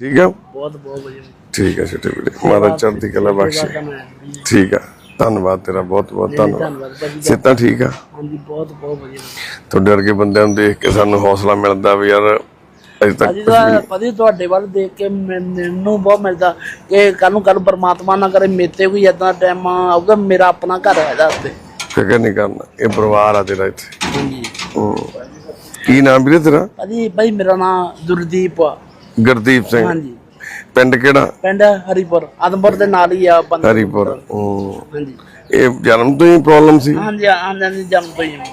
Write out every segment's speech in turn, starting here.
ਠੀਕ ਆ ਬਹੁਤ ਬਹੁਤ ਵਧੀਆ ਠੀਕ ਹੈ ਛੋਟੇ ਵੀਰੇ ਮਹਾਰਾਜ ਚੜ੍ਹਦੀ ਕਲਾ ਬਖਸ਼ੇ। ਠੀਕ ਆ ਧੰਨਵਾਦ ਤੇਰਾ ਬਹੁਤ ਬਹੁਤ ਧੰਨਵਾਦ। ਸਿੱਧਾ ਠੀਕ ਆ? ਹਾਂਜੀ ਬਹੁਤ ਬਹੁਤ ਵਧੀਆ ਤੁਹਾਡੇ ਵਰਗੇ ਬੰਦਿਆਂ ਨੂੰ ਦੇਖ ਕੇ ਸਾਨੂੰ ਹੌਸਲਾ ਮਿਲਦਾ ਵੀ ਯਾਰ ਅਜੇ ਤੱਕ ਭਾਜੀ ਤਾਂ ਭਾਜੀ ਤੁਹਾਡੇ ਵੱਲ ਦੇਖ ਕੇ ਮੈਨੂੰ ਬਹੁਤ ਮਿਲਦਾ ਕਿ ਕੱਲ ਨੂੰ ਕੱਲ ਪਰਮਾਤਮਾ ਨਾ ਕਰੇ ਮੇਤੇ ਕੋਈ ਏਦਾਂ ਟਾਈਮ ਆਊਗਾ ਮੇਰਾ ਆਪਣਾ ਘਰ ਹੈਗਾ ਉੱਤੇ ਫਿਕਰ ਨਹੀਂ ਕਰਨਾ ਇਹ ਪਰਿਵਾਰ ਆ ਤੇਰਾ ਇੱਥੇ। ਹਾਂਜੀ। ਹੂੰ। ਕੀ ਨਾਮ ਵੀਰੇ ਤੇਰਾ? ਭਾਜੀ ਭਾਈ ਮੇਰਾ ਨਾਮ ਦੁਰਦੀਪ ਆ। ਗੁਰਦੀਪ ਸਿੰਘ। ਹਾਂਜੀ। ਪਿੰਡ ਕਿਹੜਾ? ਪਿੰਡ ਹਰੀਪੁਰ। ਆਦਮਪੁਰ ਦੇ ਨਾਲ ਹੀ ਆ ਬੰਦਾ। ਹਰੀਪੁਰ। ਹਾਂਜੀ। ਇਹ ਜਨਮ ਤੋਂ ਹੀ ਪ੍ਰੋਬਲਮ ਸੀ? ਹਾਂਜੀ ਹਾਂਜੀ ਹਾਂਜੀ ਜੰਮ ਤੋਂ ਹੀ ਆ।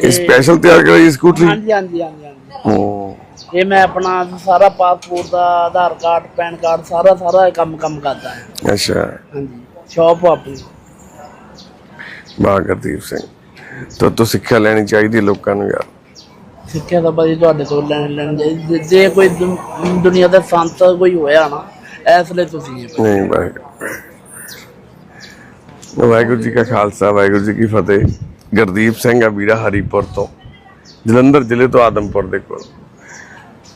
ਇਹ ਸਪੈਸ਼ਲ ਤਿਆਰ ਕਰਾਈ ਸਕੂਟਰੀ? ਹਾਂਜੀ ਹਾਂਜੀ ਹਾਂਜੀ ਹਾਂਜੀ। ਹੂੰ। ਇਹ ਮੈਂ ਆਪਣਾ ਸਾਰਾ ਪਾਸਪੋਰਟ ਦਾ ਆਧਾਰ ਕਾਰਡ ਪੈਨ ਕਾਰਡ ਸਾਰਾ ਸਾਰਾ ਇਹ ਕੰਮ ਕੰਮ ਕਰਦਾ ਹਾਂ। ਅੱਛਾ। ਹਾਂਜੀ ਸ਼ਾਪ ਆਪਣੀ। ਵਾਹ ਗੁਰਦੀਪ ਸਿੰਘ। ਤੋਂ ਤੋਂ ਸਿੱਖਿਆ ਲੈਣੀ ਚਾਹੀਦੀ ਹੈ ਲੋਕਾਂ ਨੂੰ ਯਾਰ। ਸਿੱਖਿਆ ਤਾਂ ਭਾਜੀ ਤੁਹਾਡੇ ਤੋਂ ਲੈਣ ਲੈਣ ਜੇ- ਜੇ ਕੋਈ ਦੁਨ- ਦੁਨੀਆ ਦਾ ਸੰਤ ਕੋਈ ਹੋਇਆ ਨਾ, ਇਸ ਲਈ ਤੁਸੀਂ ਹੋ। ਨਹੀਂ, ਵਾਹਿਗੁਰੂ। ਵਾਹਿਗੁਰੂ ਜੀ ਕਾ ਖਾਲਸਾ, ਵਾਹਿਗੁਰੂ ਜੀ ਕੀ ਫਤਿਹ। ਗੁਰਦੀਪ ਸਿੰਘ ਆ ਵੀਰਾ ਹਰੀਪੁਰ ਤੋਂ, ਜਲੰਧਰ ਜ਼ਿਲ੍ਹੇ ਤੋਂ ਆਦਮਪੁਰ ਦੇ ਕੋਲ।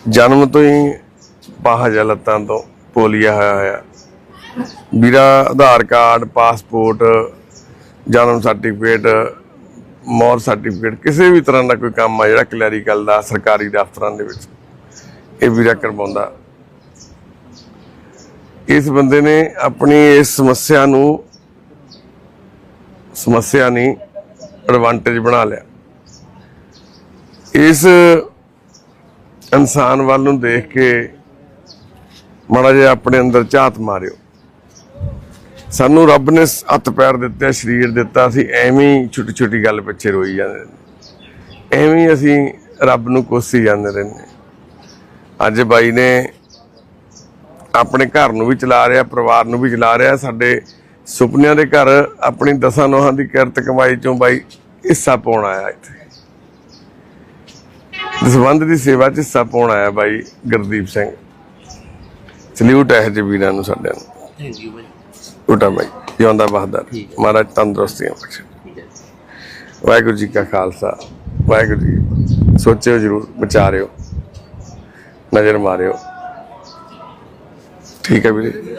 ਜਨਮ ਤੋਂ ਹੀ ਪਾਹਜਾ ਲੱਤਾਂ ਤੋਂ ਪੋਲੀਆ ਹੋਇਆ ਹੋਇਆ। ਵੀਰਾ ਆਧਾਰ ਕਾਰਡ, ਪਾਸਪੋਰਟ, ਜਨਮ ਸਰਟੀਫਿਕੇਟ ਮੌਤ ਸਰਟੀਫਿਕੇਟ ਕਿਸੇ ਵੀ ਤਰ੍ਹਾਂ ਦਾ ਕੋਈ ਕੰਮ ਆ, ਜਿਹੜਾ ਕਲੈਰੀਕਲ ਦਾ, ਸਰਕਾਰੀ ਦਫ਼ਤਰਾਂ ਦੇ ਵਿੱਚ, ਇਹ ਵੀਰਾ ਕਰਵਾਉਂਦਾ ਇਸ ਬੰਦੇ ਨੇ ਆਪਣੀ ਇਸ ਸਮੱਸਿਆ ਨੂੰ, ਸਮੱਸਿਆ ਨਹੀਂ ਐਡਵਾਂਟੇਜ ਬਣਾ ਲਿਆ। ਇਸ ਇਨਸਾਨ ਵੱਲ ਨੂੰ ਦੇਖ ਕੇ ਮਾੜਾ ਜਿਹਾ ਆਪਣੇ ਅੰਦਰ ਝਾਤ ਮਾਰਿਓ। ਸਾਨੂੰ ਰੱਬ ਨੇ ਹੱਥ ਪੈਰ ਦਿੱਤੇ, ਸਰੀਰ ਦਿੱਤਾ ਸੀ ਐਵੇਂ ਛੋਟੀ ਛੋਟੀ ਗੱਲ ਪਿੱਛੇ ਰੋਈ ਜਾਂਦੇ ਨੇ। ਐਵੇਂ ਅਸੀਂ ਰੱਬ ਨੂੰ ਕੋਸੀ ਜਾਂਦੇ ਰਹਿੰਦੇ ਅੱਜ ਬਾਈ ਨੇ ਆਪਣੇ ਘਰ ਨੂੰ ਵੀ ਚਲਾ ਰਿਹਾ, ਪਰਿਵਾਰ ਨੂੰ ਵੀ ਚਲਾ ਰਿਹਾ, ਸਾਡੇ ਸੁਪਨਿਆਂ ਦੇ ਘਰ ਆਪਣੀ ਦਸਾਂ ਨੋਹਾਂ ਦੀ ਕਿਰਤ ਕਮਾਈ ਚੋਂ ਬਾਈ ਹਿੱਸਾ ਪਾਉਣ ਆਇਆ ਇੱਥੇ। ਦਸਵੰਦ ਦੀ ਸੇਵਾ 'ਚ ਹਿੱਸਾ ਪਾਉਣ ਆਇਆ ਬਾਈ ਗੁਰਦੀਪ ਸਿੰਘ। ਸਲੂਟ ਹੈ ਜੀ ਵੀਰਾਂ ਨੂੰ ਸਾਡਿਆਂ ਨੂੰ। ਥੈਂਕ ਯੂ ਭਾਜੀ ਉਟਾ ਬਾਈ ਜਿਉਂਦਾ ਬਹਾਦਰ ਮਹਾਰਾਜ ਤੰਦਰੁਸਤੀਆਂ ਬਖਸ਼ੇ ਵਾਹਿਗੁਰੂ ਜੀ ਕਾ ਖਾਲਸਾ ਵਾਹਿਗੁਰੂ ਜੀ। ਸੋਚਿਓ ਜਰੂਰ ਵਿਚਾਰਿਓ ਨਜ਼ਰ ਮਾਰਿਓ ਠੀਕ ਹੈ ਵੀਰੇ